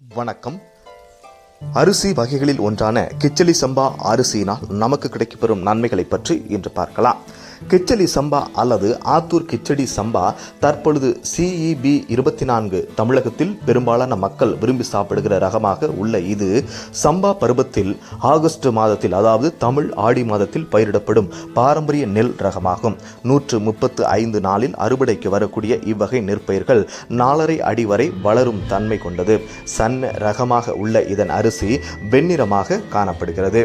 வணக்கம். அரிசி வகைகளில் ஒன்றான கிச்சலி சம்பா அரிசியினால் நமக்கு கிடைக்கப்பெறும் நன்மைகளை பற்றி இன்று பார்க்கலாம். கிச்சடி சம்பா அல்லது ஆத்தூர் கிச்சடி சம்பா தற்பொழுது சிஇபி இருபத்தி நான்கு தமிழகத்தில் பெரும்பாலான மக்கள் விரும்பி சாப்பிடுகிற ரகமாக உள்ள இது சம்பா பருவத்தில் ஆகஸ்ட் மாதத்தில் அதாவது தமிழ் ஆடி மாதத்தில் பயிரிடப்படும் பாரம்பரிய நெல் ரகமாகும். நூற்று முப்பத்து ஐந்து நாளில் அறுவடைக்கு வரக்கூடிய இவ்வகை நெற்பயிர்கள் நாலரை அடி வரை வளரும் தன்மை கொண்டது. சன்ன ரகமாக உள்ள இதன் அரிசி வெண்ணிறமாக காணப்படுகிறது.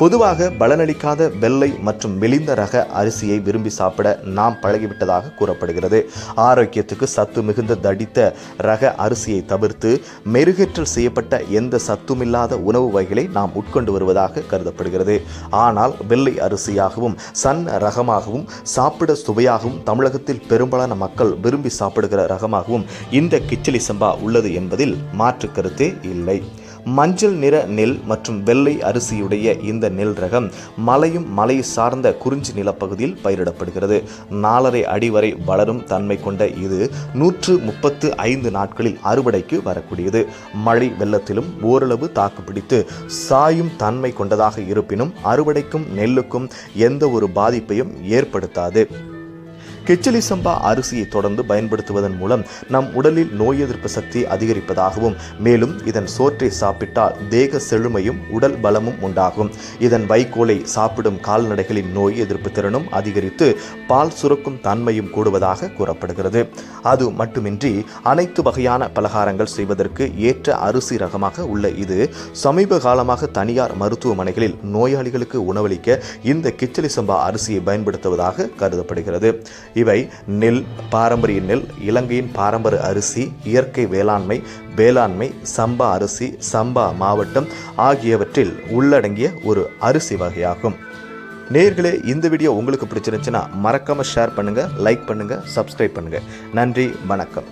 பொதுவாக பலனளிக்காத வெள்ளை மற்றும் மெலிந்த ரக அரிசியை விரும்பி சாப்பிட நாம் பழகிவிட்டதாக கூறப்படுகிறது. ஆரோக்கியத்துக்கு சத்து மிகுந்த தடித்த ரக அரிசியை தவிர்த்து மெருகேற்றல் செய்யப்பட்ட எந்த சத்துமில்லாத உணவு வகைகளை நாம் உட்கொண்டு வருவதாக கருதப்படுகிறது. ஆனால் வெள்ளை அரிசியாகவும் சன் ரகமாகவும் சாப்பிட சுவையாகவும் தமிழகத்தில் பெரும்பாலான மக்கள் விரும்பி சாப்பிடுகிற ரகமாகவும் இந்த கிச்சலி சம்பா உள்ளது என்பதில் மாற்று கருத்தே இல்லை. மஞ்சள் நிற நெல் மற்றும் வெள்ளை அரிசியுடைய இந்த நெல் ரகம் மலையும் மலை சார்ந்த குறிஞ்சி நிலப்பகுதியில் பயிரிடப்படுகிறது. நாலரை அடி வரை வளரும் தன்மை கொண்ட இது நூற்று முப்பத்து ஐந்து நாட்களில் அறுவடைக்கு வரக்கூடியது. மழை வெள்ளத்திலும் ஓரளவு தாக்குப்பிடித்து சாயும் தன்மை கொண்டதாக இருப்பினும் அறுவடைக்கும் நெல்லுக்கும் எந்த ஒரு பாதிப்பையும் ஏற்படுத்தாது. கிச்சலி சம்பா அரிசியை தொடர்ந்து பயன்படுத்துவதன் மூலம் நம் உடலில் நோய் எதிர்ப்பு சக்தி அதிகரிப்பதாகவும் மேலும் இதன் சோற்றை சாப்பிட்டால் தேக செழுமையும் உடல் பலமும் உண்டாகும். இதன் வைக்கோலை சாப்பிடும் கால்நடைகளின் நோய் எதிர்ப்பு திறனும் அதிகரித்து பால் சுரக்கும் தன்மையும் கூடுவதாக கூறப்படுகிறது. அது மட்டுமின்றி அனைத்து வகையான பலகாரங்கள் செய்வதற்கு ஏற்ற அரிசி ரகமாக உள்ள இது சமீப காலமாக தனியார் மருத்துவமனைகளில் நோயாளிகளுக்கு உணவளிக்க இந்த கிச்சலி சம்பா அரிசியை பயன்படுத்துவதாக கருதப்படுகிறது. இவை நெல் பாரம்பரிய நெல் இலங்கையின் பாரம்பரிய அரிசி இயற்கை வேளாண்மை வேளாண்மை சம்பா அரிசி சம்பா மாவட்டம் ஆகியவற்றில் உள்ளடங்கிய ஒரு அரிசி வகையாகும். நேர்களே இந்த வீடியோ உங்களுக்கு பிடிச்சிருந்துச்சுன்னா மறக்காமல் ஷேர் பண்ணுங்கள் லைக் பண்ணுங்கள் சப்ஸ்கிரைப் பண்ணுங்கள் நன்றி வணக்கம்.